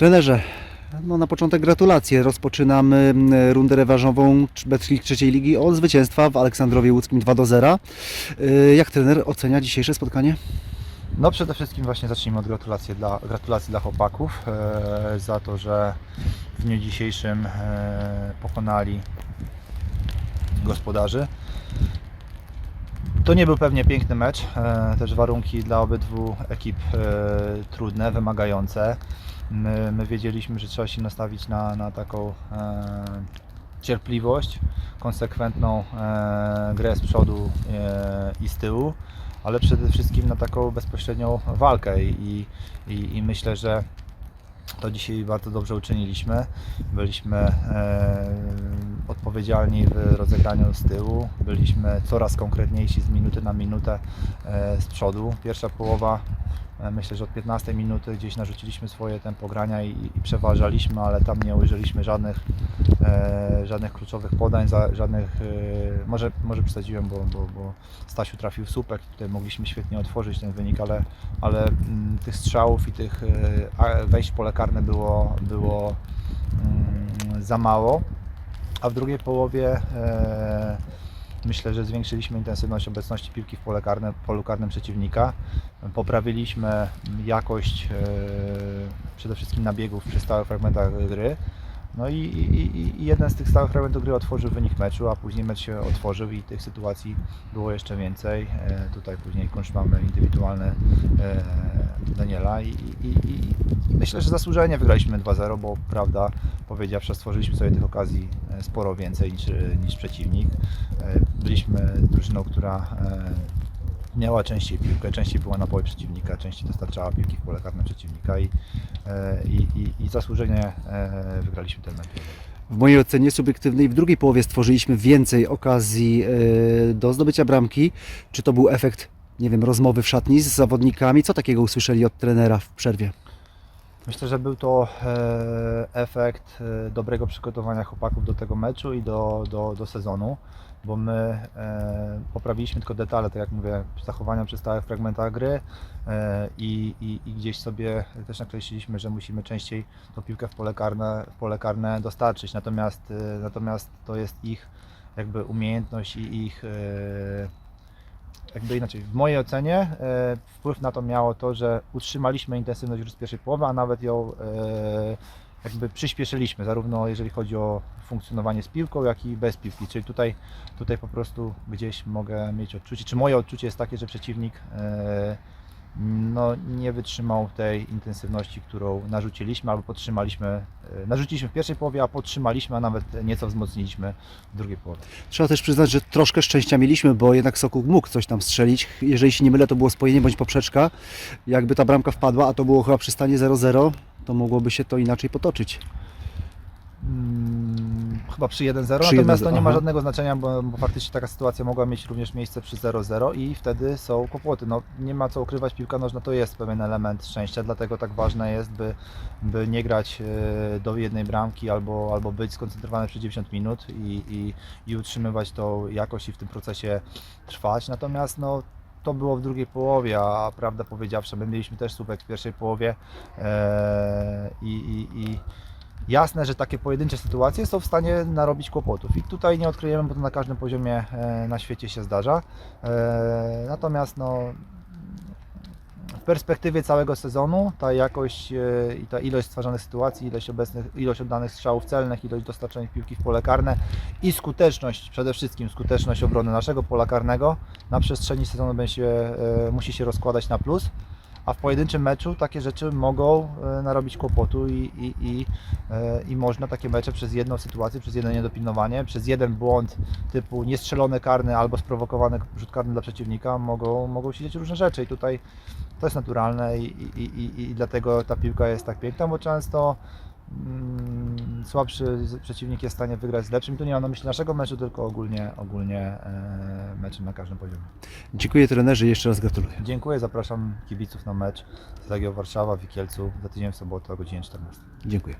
Trenerze, no na początek gratulacje. Rozpoczynamy mm, rundę rewanżową trzeciej ligi od zwycięstwa w Aleksandrowie Łódzkim 2 do 0. Y, Jak trener ocenia dzisiejsze spotkanie? No przede wszystkim właśnie zacznijmy od gratulacji dla, gratulacji dla chłopaków e, za to, że w dniu dzisiejszym e, pokonali gospodarzy. To nie był pewnie piękny mecz, e, też warunki dla obydwu ekip e, trudne, wymagające. My, my wiedzieliśmy, że trzeba się nastawić na, na taką e, cierpliwość, konsekwentną e, grę z przodu e, i z tyłu, ale przede wszystkim na taką bezpośrednią walkę i, i, i myślę, że to dzisiaj bardzo dobrze uczyniliśmy. Byliśmy e, odpowiedzialni w rozegraniu z tyłu, byliśmy coraz konkretniejsi z minuty na minutę e, z przodu. Pierwsza połowa, myślę, że od 15 minuty gdzieś narzuciliśmy swoje tempo grania i, i przeważaliśmy, ale tam nie użyliśmy żadnych, e, żadnych kluczowych podań, za, żadnych, e, może, może przesadziłem, bo, bo, bo Stasiu trafił w słupek, tutaj mogliśmy świetnie otworzyć ten wynik, ale, ale mm, tych strzałów i tych e, wejść w pole karne było, było mm, za mało. A w drugiej połowie e, myślę, że zwiększyliśmy intensywność obecności piłki w polu karnym przeciwnika. Poprawiliśmy jakość e, przede wszystkim nabiegów przy stałych fragmentach gry. No i, i, i- jeden z tych stałych fragmentów gry otworzył wynik meczu, a później mecz się otworzył i tych sytuacji było jeszcze więcej. E, tutaj później kunsz mamy indywidualny e, Daniela i, i, i, i myślę, że zasłużenie wygraliśmy 2-0, bo prawda powiedziawszy, stworzyliśmy sobie tych okazji e, sporo więcej niż, niż przeciwnik. E, Byliśmy drużyną, która e, miała częściej piłkę, częściej była na pole przeciwnika, częściej dostarczała piłki w pole karne przeciwnika i, e, i, i, i zasłużenie e, wygraliśmy ten mecz. W mojej ocenie subiektywnej w drugiej połowie stworzyliśmy więcej okazji y, do zdobycia bramki. Czy to był efekt, nie wiem, rozmowy w szatni z zawodnikami? Co takiego usłyszeli od trenera w przerwie? Myślę, że był to e, efekt e, dobrego przygotowania chłopaków do tego meczu i do, do, do sezonu, bo my e, poprawiliśmy tylko detale, tak jak mówię, zachowania przy stałych fragmentach gry i, i, i gdzieś sobie też nakreśliliśmy, że musimy częściej tą piłkę w pole karne, w pole karne dostarczyć, natomiast, natomiast to jest ich jakby umiejętność i ich jakby inaczej, w mojej ocenie e, wpływ na to miało to, że utrzymaliśmy intensywność już z pierwszej połowy, a nawet ją e, jakby przyspieszyliśmy, zarówno jeżeli chodzi o funkcjonowanie z piłką, jak i bez piłki. Czyli tutaj, tutaj po prostu gdzieś mogę mieć odczucie, czy moje odczucie jest takie, że przeciwnik e, no, nie wytrzymał tej intensywności, którą narzuciliśmy albo podtrzymaliśmy. e, Narzuciliśmy w pierwszej połowie, a podtrzymaliśmy, a nawet nieco wzmocniliśmy w drugiej połowie. Trzeba też przyznać, że troszkę szczęścia mieliśmy, bo jednak Sokół mógł coś tam strzelić. Jeżeli się nie mylę, to było spojenie bądź poprzeczka. Jakby ta bramka wpadła, a to było chyba przy stanie 0-0, to mogłoby się to inaczej potoczyć. Mm, chyba przy 1-0, Przy natomiast to 1-0, nie ma aha. żadnego znaczenia, bo, bo faktycznie taka sytuacja mogła mieć również miejsce przy 0-0 i wtedy są kłopoty. No, nie ma co ukrywać, piłka nożna to jest pewien element szczęścia, dlatego tak ważne jest, by, by nie grać e, do jednej bramki albo, albo być skoncentrowany przez 90 minut i, i, i utrzymywać tą jakość i w tym procesie trwać. Natomiast no, to było w drugiej połowie, a prawda powiedziawszy, my mieliśmy też słupek w pierwszej połowie e, i, i, i Jasne, że takie pojedyncze sytuacje są w stanie narobić kłopotów i tutaj nie odkryjemy, bo to na każdym poziomie e, na świecie się zdarza. E, Natomiast no, w perspektywie całego sezonu ta jakość e, i ta ilość stwarzanych sytuacji, ilość, obecnych, ilość oddanych strzałów celnych, ilość dostarczonych piłki w pole karne i skuteczność, przede wszystkim skuteczność obrony naszego pola karnego na przestrzeni sezonu będzie musi się rozkładać na plus a w pojedynczym meczu takie rzeczy mogą e, narobić kłopotu i, i, i, e, i można takie mecze przez jedną sytuację, przez jedno niedopilnowanie, przez jeden błąd typu niestrzelony karny albo sprowokowany rzut karny dla przeciwnika mogą, mogą się dziać różne rzeczy. I tutaj to jest naturalne i, i, i, i dlatego ta piłka jest tak piękna, bo często słabszy z- przeciwnik jest w stanie wygrać z lepszym. I tu nie mam na myśli naszego meczu, tylko ogólnie, ogólnie e, meczy na każdym poziomie. Dziękuję trenerze i jeszcze raz gratuluję. Dziękuję, zapraszam kibiców na mecz z Legią Warszawa w Wikielcu za tydzień w sobotę o godzinie 14. Dziękuję.